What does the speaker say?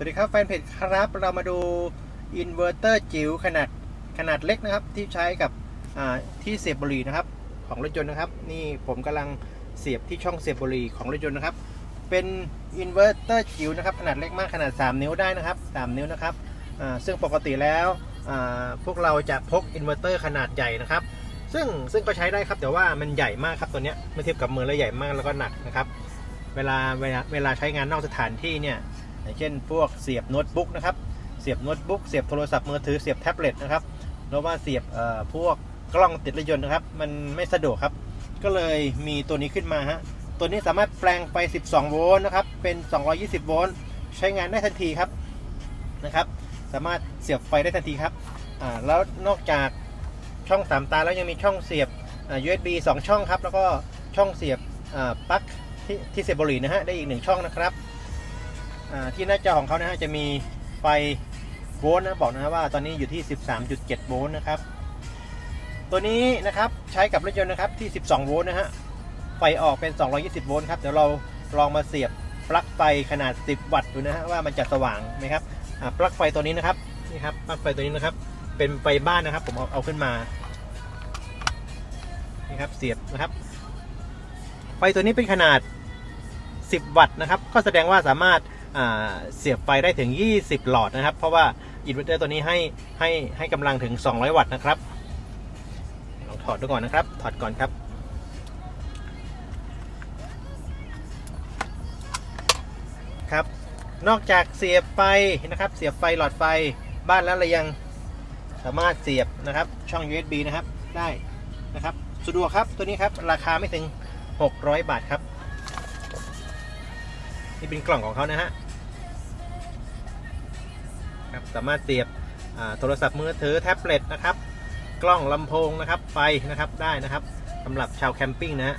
สวัสดีครับแฟนเพจครับ เรามาดูอินเวอร์เตอร์จิ๋วขนาดขนาดเล็กนะครับ ที่ใช้กับที่เสียบบุหรี่นะครับ ของรถยนต์นะครับ นี่ผมกำลังเสียบที่ช่องเสียบบุหรี่ของรถยนต์นะครับ เป็นอินเวอร์เตอร์จิ๋วนะครับ ขนาดเล็กมากขนาด 3 นิ้วได้นะครับ 3 นิ้วนะครับซึ่งปกติแล้วพวกเราจะพกอินเวอร์เตอร์ขนาดใหญ่นะครับ ซึ่งซึ่งก็ใช้ได้ครับแต่ว่ามันใหญ่มากครับตัวเนี้ยเมื่อเทียบกับมือแล้วใหญ่มากแล้วก็หนักนะครับ เวลาเวลาเวลาใช้งานนอกสถานที่เนี่ย อย่างเช่นพวกเสียบโน้ตบุ๊กนะครับ เสียบโน้ตบุ๊ก เสียบโทรศัพท์มือถือ เสียบแท็บเล็ตนะครับหรือว่าเสียบพวกกล้องติดรถยนต์นะครับ มันไม่สะดวกครับ ก็เลยมีตัวนี้ขึ้นมาฮะ ตัวนี้สามารถแปลงไฟ12 โวลต์นะครับ เป็น 220 โวลต์ ใช้งานได้ทันทีครับนะครับ สามารถเสียบไฟได้ทันทีครับ อ่า แล้วนอกจากช่อง 3 ตาแล้วยังมีช่องเสียบ USB 2 ช่องครับ แล้วก็ช่องเสียบปลั๊กที่ที่เสียบบุหรี่นะฮะ ได้อีกหนึ่งช่องนะครับ ที่หน้าจอของเขานะฮะจะมีไฟโวลต์นะบอกนะว่าตอนนี้อยู่ที่ 13.7 โวลต์นะครับ ตัวนี้นะครับใช้กับรถยนต์นะครับที่ 12 โวลต์นะฮะไฟออกเป็น 220 โวลต์ครับเดี๋ยวเราลองมาเสียบปลั๊กไฟขนาด 10 วัตต์ดูนะฮะว่ามันจะสว่างไหมครับปลั๊กไฟตัวนี้นะครับนี่ครับปลั๊กไฟตัวนี้นะครับ เป็นไฟบ้านนะครับ ผมเอาเอาขึ้นมานี่ครับเสียบนะครับ ไฟตัวนี้เป็นขนาด 10 วัตต์นะครับ ก็แสดงว่าสามารถ เสียบไฟได้ถึง 20 หลอดนะครับ เพราะว่าอินเวอร์เตอร์ตัวนี้ให้ให้ให้กำลังถึง 200 วัตต์นะครับลองถอดดูก่อนนะครับ ถอดก่อนครับครับ นอกจากเสียบไฟนะครับ เสียบไฟหลอดไฟบ้านแล้วเรายังสามารถเสียบนะครับช่อง USB นะครับได้นะครับสะดวกครับตัวนี้ครับราคาไม่ถึง 600 บาทครับ นี่เป็นกล่องของเขานะฮะ ครับสามารถเสียบโทรศัพท์มือถือแท็บเล็ตนะครับกล้องลำโพงนะครับไฟนะครับได้นะครับสำหรับชาวแคมปิ้งนะฮะ